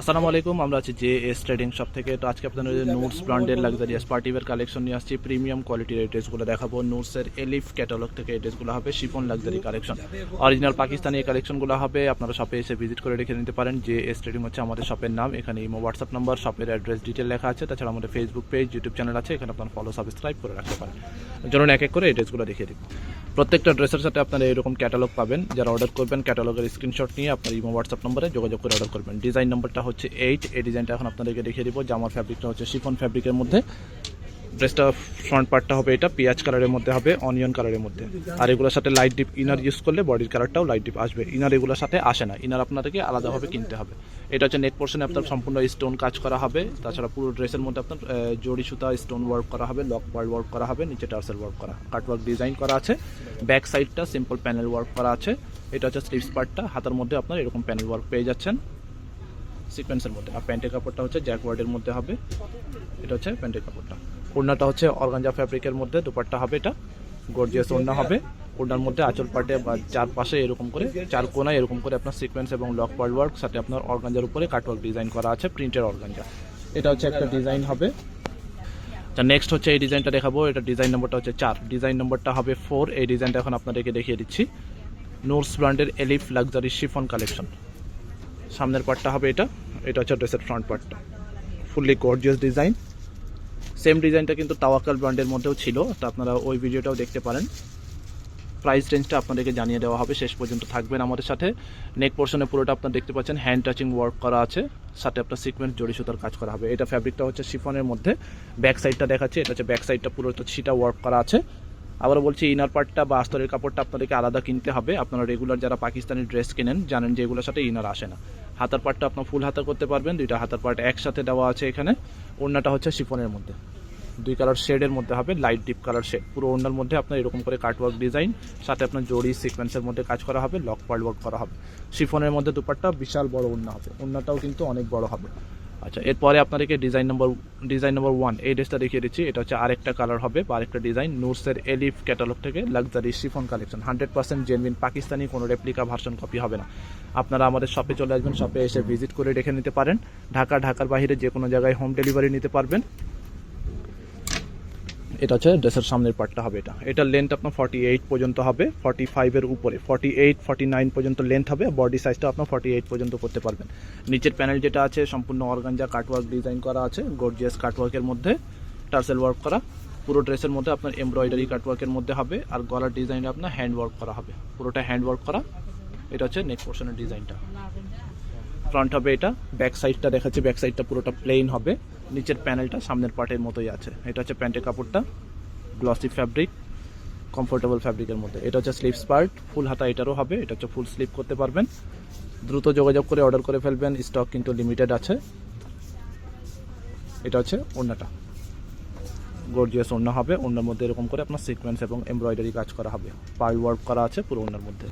আসসালামু আলাইকুম, আমরা আছি জে এস ট্রেডিং শপ থেকে। তো আজকে আপনাদের নোটস ব্র্যান্ডের লাক্সারিয়াস পার্টিওয়ার কালেকশন নিয়ে আসছি। প্রিমিয়াম কোয়ালিটির এই ড্রেসগুলো দেখাবো। নোটসের এলিফ ক্যাটালগ থেকে এই ড্রেসগুলো হবে chiffon luxury collection original Pakistani এই কালেকশনগুলো হবে, আপনারা শপে এসে ভিজিট করে রেখে নিতে পারেন। জে এস ট্রেডিং হচ্ছে আমাদের শপের নাম, এখানে ইমো হোয়াটসঅ্যাপ নাম্বার শপের অ্যাড্রেস ডিটেল লেখা আছে। তাছাড়া আমাদের ফেসবুক পেজ ইউটিউব চ্যানেল আছে, এখানে আপনারা ফলো সাবস্ক্রাইব করে রাখতে পারেন। চলুন এক এক করে এই ড্রেসগুলো দেখিয়ে দিব। প্রত্যেকটা ড্রেসের সাথে আপনারা এরকম ক্যাটালগ পাবেন। যারা অর্ডার করবেন ক্যাটালগের স্ক্রিনশট নিয়ে আপনার ইমো হোয়াটসঅ্যাপ নম্বরে যোগাযোগ করে অর্ডার করবেন। ডিজাইন নম্বরটা হচ্ছে এইট এই ডিজাইনটা এখন আপনাদেরকে দেখিয়ে দিব। জামার ফ্যাব্রিকটা হচ্ছে শিফন ফ্যাব্রিকের মধ্যে। ড্রেসটা ফ্রন্ট পার্টটা হবে এটা, পেঁয়াজ কালারের মধ্যে হবে অনিয়ন কালারের মধ্যে। আর এগুলোর সাথে লাইট ডিপ ইনার ইউজ করলে বডির কালারটাও লাইট ডিপ আসবে। ইনার এগুলোর সাথে আসে না। ইনার আপনাদেরকে আলাদাভাবে কিনতে হবে। এটা হচ্ছে নেট পোর্শনে আপনার সম্পূর্ণ স্টোন কাজ করা হবে। তাছাড়া পুরো ড্রেসের মধ্যে আপনার জড়ি সুতা স্টোন ওয়ার্ক করা হবে লক পার্ল ওয়ার্ক করা হবে, নিচে টার্সেল ওয়ার্ক করা কাট ওয়ার্ক ডিজাইন করা আছে। ব্যাক সাইডটা সিম্পল প্যানেল ওয়ার্ক করা আছে। এটা হচ্ছে স্লিভস পার্টটা হাতের মধ্যে আপনার এরকম প্যানেল ওয়ার্ক পেয়ে যাচ্ছেন। সিকোয়েন্সের মধ্যে। আর প্যান্টের কাপড়টা হচ্ছে জ্যাকওয়ার্ডের মধ্যে হবে। এটা হচ্ছে প্যান্টের কাপড়টা। ওড়নাটা হচ্ছে অর্গানজা ফ্যাব্রিকের মধ্যে, দুপাট্টা হবে এটা। গর্জিয়াস ওড়না হবে। ওড়নার মধ্যে আঁচল পাটে বা চারপাশে এরকম করে, চার কোনায় এরকম করে আপনার সিকোয়েন্স এবং লক পার্ল ওয়ার্ক সাথে আপনার অর্গানজার উপরে কাটওয়ার্ক ডিজাইন করা আছে প্রিন্টের অর্গানজা। এটা হচ্ছে একটা ডিজাইন হবে। আচ্ছা নেক্সট হচ্ছে এই ডিজাইনটা দেখাবো। এটা ডিজাইন নম্বরটা হচ্ছে চার। ডিজাইন নম্বরটা হবে ফোর এই ডিজাইনটা এখন আপনাদেরকে দেখিয়ে দিচ্ছি। নোটস ব্র্যান্ডের এলিফ লাক্সারি শিফন কালেকশন সামনের পার্টটা হবে এটা। এটা হচ্ছে ড্রেসের ফ্রন্ট পার্টটা ফুললি গর্জিয়াস ডিজাইন সেম ডিজাইনটা কিন্তু তাওয়াকাল ব্র্যান্ডের মধ্যেও ছিল। তো আপনারা ওই ভিডিওটাও দেখতে পারেন। প্রাইস রেঞ্জটা আপনাদেরকে জানিয়ে দেওয়া হবে। শেষ পর্যন্ত থাকবেন আমাদের সাথে। নেক পোর্শনে পুরোটা আপনারা দেখতে পাচ্ছেন। হ্যান্ড টাচিং ওয়ার্ক করা আছে। সাথে আপনার সিকোয়েন্স জড়ি সুতার কাজ করা হবে। এটা ফ্যাব্রিকটা হচ্ছে শিফনের মধ্যে। ব্যাক সাইডটা দেখাচ্ছে। এটা হচ্ছে ব্যাক সাইডটা পুরো সেটা ওয়ার্ক করা আছে। আবার বলছি ইনার পার্টটা বা আস্তরের কাপড়টা আপনাদেরকে আলাদা কিনতে হবে। আপনারা রেগুলার যারা পাকিস্তানি ড্রেস কেনেন, জানেন যে এগুলোর সাথে ইনার আসে না। হাতার পার্টটা আপনার ফুল হাতা করতে পারবেন, দুইটা হাতার পার্ট একসাথে দেওয়া আছে এখানে। ওড়নাটা হচ্ছে শিফনের মধ্যে। দুই কালার শেডের মধ্যে হবে লাইট ডিপ কালার শেড পুরো ওড়নার মধ্যে আপনার এরকম করে কাটওয়ার্ক ডিজাইন সাথে আপনার জড়ি সিকোয়েন্সের মধ্যে কাজ করা হবে লক পার্ট ওয়ার্ক করা হবে। শিফনের মধ্যে দুপাট্টা বিশাল বড় ওড়না হবে। ওড়নাটাও কিন্তু অনেক বড় হবে। আচ্ছা এরপরে আপনাদেরকে design number design number one এই ড্রেসটা দেখিয়ে দিচ্ছি। এটা হচ্ছে আরেকটা কালার হবে বা আরেকটা ডিজাইন নুরসের এলিফ ক্যাটালগ থেকে luxury chiffon collection hundred percent genuine Pakistani কোনো রেপ্লিকা ভার্সন কপি হবে না। আপনারা আমাদের শপে চলে আসবেন শপে এসে ভিজিট করে রেখে নিতে পারেন। ঢাকা, ঢাকার বাইরে যে কোনো জায়গায় হোম ডেলিভারি নিতে পারবেন। এটা হচ্ছে ড্রেসের সামনের পার্টটা হবে এটা। এটার লেন্থ আপনার ফর্টি এইট পর্যন্ত হবে ফর্টি ফাইভের উপরে। ফর্টি এইট ফর্টি নাইন পর্যন্ত লেন্থ হবে বডি সাইজটা আপনার ফর্টি এইট পর্যন্ত করতে পারবেন। নিচের প্যানেল যেটা আছে, সম্পূর্ণ অর্গানজা কাটওয়ার্ক ডিজাইন করা আছে গর্জিয়াস কাটওয়ার্কের মধ্যে টার্সেল ওয়ার্ক করা, পুরো ড্রেসের মধ্যে আপনার এমব্রয়ডারি কাটওয়ার্কের মধ্যে হবে, আর গলার ডিজাইনে আপনার হ্যান্ড ওয়ার্ক করা হবে। পুরোটা হ্যান্ড ওয়ার্ক করা, এটা হচ্ছে নেক পোর্শনের ডিজাইনটা ফ্রন্ট হবে এটা ব্যাক সাইডটা দেখাচ্ছে ব্যাক সাইডটা পুরোটা প্লেন হবে। নিচের প্যানেলটা সামনের পার্টের মতোই আছে। এটা হচ্ছে প্যান্টের কাপড়টা গ্লসি ফ্যাব্রিক কমফোর্টেবল ফ্যাব্রিকের মধ্যে। এটা হচ্ছে স্লিভস পার্ট ফুল হাতা এটারও হবে, এটা হচ্ছে ফুল স্লিপ করতে পারবেন। দ্রুত যোগাযোগ করে অর্ডার করে ফেলবেন স্টক কিন্তু লিমিটেড আছে। এটা হচ্ছে ওড়নাটা। গর্জিয়াস ওড়না হবে, ওড়নার মধ্যে এরকম করে আপনার সিকোয়েন্স এবং এমব্রয়ডারি কাজ করা হবে। পার্ল ওয়ার্ক করা আছে পুরো ওড়নার মধ্যে।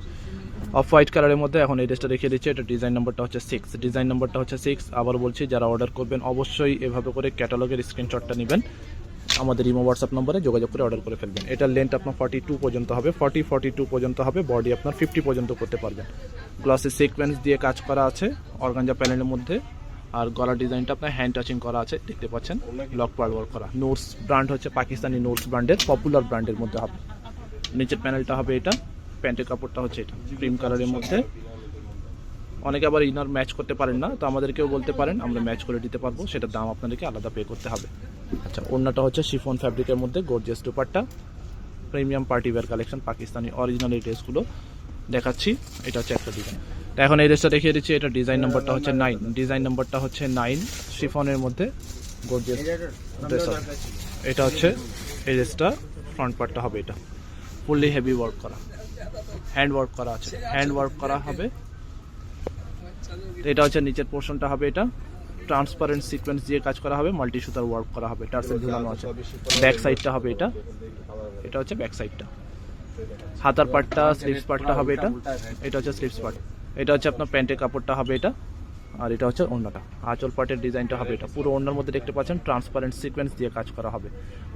অফ হোয়াইট কালারের মধ্যে এখন এই ড্রেসটা দেখিয়ে দিচ্ছি। এটা ডিজাইন নাম্বারটা হচ্ছে সিক্স ডিজাইন নাম্বারটা হচ্ছে সিক্স আবার বলছি, যারা অর্ডার করবেন, অবশ্যই এভাবে করে ক্যাটালগের স্ক্রিনশটটা নেবেন। আমাদের ইমো হোয়াটসঅ্যাপ নম্বরে যোগাযোগ করে অর্ডার করে ফেলবেন। এটার লেন্থ আপনার ফর্টি টু পর্যন্ত হবে। ফর্টি ফর্টি টু পর্যন্ত হবে। বডি আপনার ফিফটি পর্যন্ত করতে পারবেন। গ্লাসে সিকোয়েন্স দিয়ে কাজ করা আছে অর্গানজা প্যানেলের মধ্যে। আর গলার ডিজাইনটা আপনার হ্যান্ড টাচিং করা আছে। দেখতে পাচ্ছেন? লক পার্ল ওয়ার্ক করা। নোটস ব্র্যান্ড হচ্ছে পাকিস্তানি নোটস ব্র্যান্ডের পপুলার ব্র্যান্ডের মধ্যে হবে। নিচের প্যানেলটা হবে এটা। প্যান্টের কাপড়টা হচ্ছে এটা ক্রিম কালারের মধ্যে। অনেকে আবার ইনার ম্যাচ করতে পারেন না, তো আমাদেরকেও বলতে পারেন, আমরা ম্যাচ করে দিতে পারব সেটার দাম আপনাদেরকে আলাদা পে করতে হবে। আচ্ছা ওড়নাটা হচ্ছে শিফন ফ্যাব্রিকের মধ্যে gorgeous dupatta. Premium party wear collection Pakistani original এই ড্রেসগুলো দেখাচ্ছি, এটা হচ্ছে একটা ডিজাইন তো এখন এই ড্রেসটা দেখিয়ে দিচ্ছি, এটা ডিজাইন নাম্বারটা হচ্ছে নাইন ডিজাইন নাম্বারটা হচ্ছে নাইন শিফনের মধ্যে গর্জিয়াস ড্রেস এটা হচ্ছে এই ড্রেসটা ফ্রন্ট পার্টটা হবে এটা। ফুললি হেভি ওয়ার্ক করা। হ্যান্ড ওয়ার্ক করা আছে। হ্যান্ড ওয়ার্ক করা হবে। এটা হচ্ছে নিচের পোর্শনটা হবে এটা। ট্রান্সপারেন্ট সিকোয়েন্স দিয়ে কাজ করা হবে মাল্টি সুতার ওয়ার্ক করা হবে টার্সেল ঝুলানো আছে। ব্যাক সাইডটা হবে এটা। এটা হচ্ছে ব্যাক সাইডটা হাতার পার্টটা স্লিভস পার্টটা হবে এটা। এটা হচ্ছে স্লিভস পার্ট এটা হচ্ছে আপনার প্যান্টের কাপড়টা হবে এটা। আর এটা হচ্ছে ওড়নাটা আঁচল পার্টের ডিজাইনটা হবে এটা। পুরো ওড়নার মধ্যে দেখতে পাচ্ছেন ট্রান্সপারেন্ট সিকোয়েন্স দিয়ে কাজ করা হবে।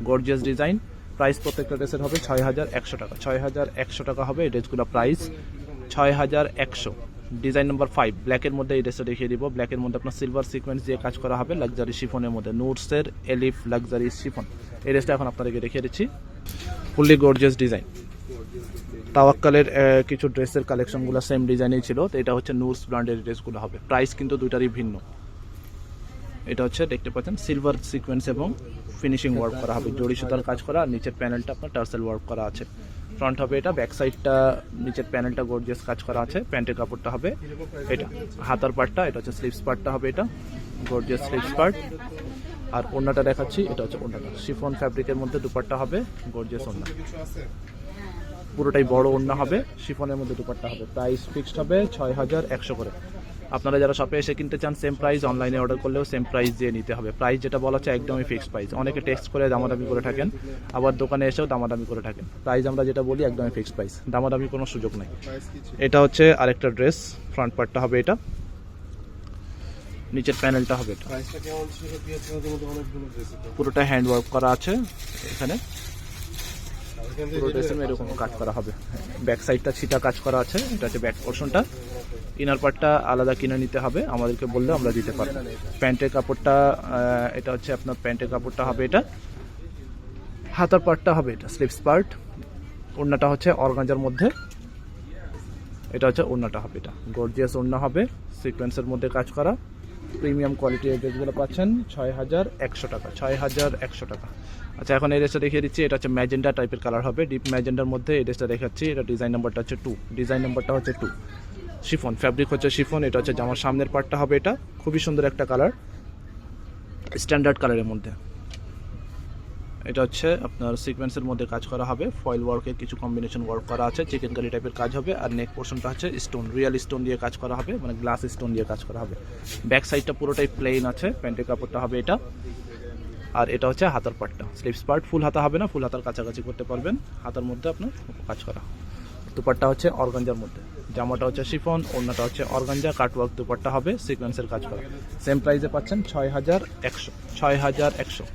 গর্জিয়াস ডিজাইন প্রাইস প্রত্যেকটা ড্রেসের হবে ছয় হাজার একশো টাকা। ছয় হাজার একশো টাকা হবে এই ড্রেসগুলো প্রাইস। ছয় হাজার একশো। ডিজাইন নাম্বার ফাইভ ব্ল্যাকের মধ্যে এই ড্রেসটা দেখিয়ে দিব। ব্ল্যাকের মধ্যে আপনার সিলভার সিকোয়েন্স দিয়ে কাজ করা হবে লাক্সারি শিফনের মধ্যে। নোটসের এলিফ লাক্সারি শিফন এই ড্রেসটা এখন আপনাদেরকে দেখিয়ে দিচ্ছি। ফুললি গর্জিয়াস ডিজাইন তাওয়াক্কালের কিছু ড্রেসের কালেকশনগুলো সেম ডিজাইনেই ছিল। তো এটা হচ্ছে নুরস ব্র্যান্ডের ড্রেসগুলো হবে। প্রাইস কিন্তু দুইটারই ভিন্ন। এটা হচ্ছে দেখতে পাচ্ছেন সিলভার সিকোয়েন্স এবং ফিনিশিং ওয়ার্ক করা হবে। জড়ি সুতার কাজ করা, আর নিচের প্যানেলটা আপনার টার্সেল ওয়ার্ক করা আছে। ফ্রন্ট হবে এটা ব্যাক সাইডটা নিচের প্যানেলটা গর্জিয়াস কাজ করা আছে। প্যান্টের কাপড়টা হবে এটা। হাতার পার্টটা এটা হচ্ছে স্লিভস পার্টটা হবে এটা গর্জিয়াস স্লিভস পার্ট আর ওড়নাটা দেখাচ্ছি, এটা হচ্ছে ওড়নাটা। শিফন ফ্যাব্রিকের মধ্যে দুপাট্টা হবে গর্জিয়াস ওড়না। পুরোটাই বড় ওড়না হবে শিফনের মধ্যে দুপাট্টা হবে। প্রাইস ফিক্সড হবে ছয় হাজার একশো করে। আপনারা যারা শপে এসে কিনতে চান সেম প্রাইস অনলাইনে অর্ডার করলেও সেম প্রাইস দিয়ে নিতে হবে। প্রাইস যেটা বলা হচ্ছে একদমই ফিক্সড প্রাইস অনেকে টেক্সট করে দামাদামি করে থাকেন আবার দোকানে এসেও দামাদামি করে থাকেন। প্রাইস আমরা যেটা বলি একদমই ফিক্সড প্রাইস দামাদামি কোনো সুযোগ নেই। এটা হচ্ছে আরেকটা ড্রেস ফ্রন্ট পার্টটা হবে এটা। নিচের প্যানেলটা হবে এটা। পুরোটা হ্যান্ড ওয়ার্ক করা আছে এখানে। পুরো ড্রেসের এরকম কাজ করা হবে। ব্যাক সাইডটা ছিটা কাজ করা আছে। এটা হচ্ছে ব্যাক পোর্শনটা ইনার পার্টটা আলাদা কিনে নিতে হবে, আমাদেরকে বললে আমরা দিতে পারব। প্যান্টের কাপড়টা এটা হচ্ছে আপনার প্যান্টের কাপড়টা হবে এটা। হাতার পার্টটা হবে এটা স্লিপস পার্ট ওড়নাটা হচ্ছে অর্গাঞ্জার মধ্যে। এটা হচ্ছে ওড়নাটা হবে এটা। গর্জিয়াস ওড়না হবে সিকোয়েন্সের মধ্যে কাজ করা। প্রিমিয়াম কোয়ালিটির ড্রেসগুলো পাচ্ছেন ছয় হাজার একশো টাকা, ছয় হাজার একশো টাকা। আচ্ছা এখন এই ড্রেসটা দেখিয়ে দিচ্ছি, এটা হচ্ছে ম্যাজেন্ডা টাইপের কালার হবে। ডিপ ম্যাজেন্ডার মধ্যে এই ড্রেসটা দেখাচ্ছি, এটা ডিজাইন নাম্বারটা হচ্ছে টু ডিজাইন নাম্বারটা হচ্ছে টু শিফন ফ্যাব্রিক হচ্ছে শিফন, এটা হচ্ছে জামার সামনের পার্টটা হবে এটা। খুবই সুন্দর একটা কালার স্ট্যান্ডার্ড কালারের মধ্যে। এটা হচ্ছে আপনার সিকোয়েন্সের মধ্যে কাজ করা হবে। ফয়েল ওয়ার্কের কিছু কম্বিনেশন ওয়ার্ক করা আছে চিকেন কারি টাইপের কাজ হবে। আর নেক পোর্শনটা হচ্ছে স্টোন রিয়েল স্টোন দিয়ে কাজ করা হবে মানে গ্লাস স্টোন দিয়ে কাজ করা হবে। ব্যাক সাইডটা পুরোটাই প্লেন আছে, প্যান্টের কাপড়টা হবে এটা। আর এটা হচ্ছে হাতার পার্টটা স্লিপস পার্ট ফুল হাতা হবে না ফুল হাতার কাছাকাছি করতে পারবেন। হাতার মধ্যে আপনার কাজ করা। দুপাট্টা হচ্ছে অর্গাঞ্জার মধ্যে। জামাটা হচ্ছে শিফন, ওড়নাটা হচ্ছে অর্গাঞ্জা কাটওয়ার্ক দুপাট্টা হবে সিকোয়েন্সের কাজ করা। সেম প্রাইসে পাচ্ছেন ছয় হাজার একশো। ছয় হাজার একশো।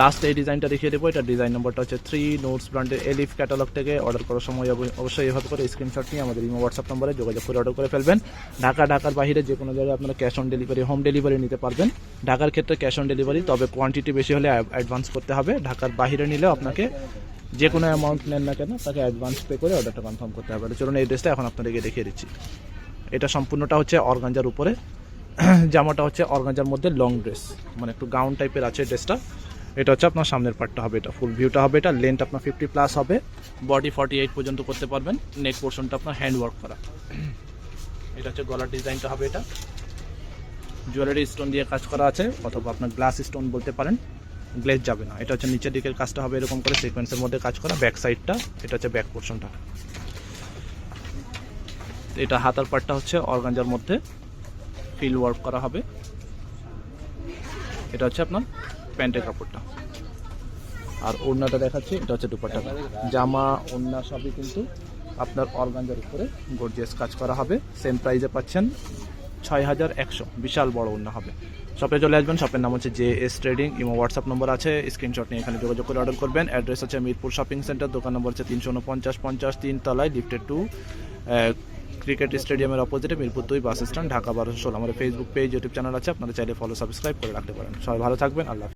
লাস্ট এই ডিজাইনটা দেখিয়ে দেবো এটা ডিজাইন নম্বরটা হচ্ছে থ্রি নোটস ব্র্যান্ডের এলিফ ক্যাটালগ থেকে অর্ডার করার সময় অবশ্যই এভাবে করে স্ক্রিনশট নিয়ে আমাদের ইমো হোয়াটসঅ্যাপ নম্বরে যোগাযোগ করে অর্ডার করে ফেলবেন। ঢাকা, ঢাকার বাইরে যে কোনো জায়গায় আপনারা cash on delivery home delivery নিতে পারবেন। ঢাকার ক্ষেত্রে ক্যাশ অন ডেলিভারি তবে কোয়ান্টিটি বেশি হলে অ্যাডভান্স করতে হবে। ঢাকার বাইরে নিলে আপনাকে যে কোনো অ্যামাউন্ট নেন না কেন, তাকে অ্যাডভান্স পে করে অর্ডারটা কনফার্ম করতে হবে। চলুন এই ড্রেসটা এখন আপনাদেরকে দেখিয়ে দিচ্ছি। এটা সম্পূর্ণটা হচ্ছে অর্গাঞ্জার উপরে, জামাটা হচ্ছে অর্গাঞ্জার মধ্যে লং ড্রেস মানে একটু গাউন টাইপের আছে ড্রেসটা এটা হচ্ছে আপনার সামনের পার্টটা হবে, এটা ফুল ভিউটা হবে, এটা লেন্থ আপনার ফিফটি প্লাস হবে বডি ফর্টি এইট পর্যন্ত করতে পারবেন নেক পোর্শনটা আপনার হ্যান্ড ওয়ার্ক করা। এটা হচ্ছে গলার ডিজাইনটা হবে এটা। জুয়েলারি স্টোন দিয়ে কাজ করা আছে, অথবা আপনার গ্লাস স্টোন বলতে পারেন। গ্লেজ যাবে না। এটা হচ্ছে নিচের দিকের কাজটা হবে এরকম করে সিকোয়েন্সের মধ্যে কাজ করা ব্যাক সাইডটা এটা হচ্ছে ব্যাক পোর্শনটা এটা হাতার পার্টটা হচ্ছে অর্গাঞ্জার মধ্যে ফিল ওয়ার্ক করা হবে। এটা হচ্ছে আপনার প্যান্টের কাপড়টা। আর ওড়নাটা দেখাচ্ছি, এটা হচ্ছে দুপাট্টাটা জামা, ওড়না সবই কিন্তু আপনার অর্গাঞ্জার উপরে গর্জিয়াস কাজ করা হবে। সেম প্রাইজে পাচ্ছেন ছয় হাজার একশো। বিশাল বড় অন্য হবে। শপে চলে আসবেন, শপের নাম হচ্ছে J S trading, imo WhatsApp number আছে, স্ক্রিনশট নিয়ে এখানে যোগাযোগ করে অর্ডার করবেন। অ্যাড্রেস আছে মিরপুর শপিং সেন্টার, দোকান নম্বর হচ্ছে তিনশো উনপঞ্চাশ, পঞ্চাশ, তিন তলায়, লিফটেড টু ক্রিকেট স্টেডিয়ামের অপোজিটে মিরপুর দুই বাস স্ট্যান্ড, ঢাকা বারোশো ষোলো। আমাদের ফেসবুক পেজ ইউটিউব চ্যানেল আছে, আপনারা চাইলে ফলো সাবস্ক্রাইব করে রাখতে পারেন। সবাই ভালো থাকবেন, আল্লাহ।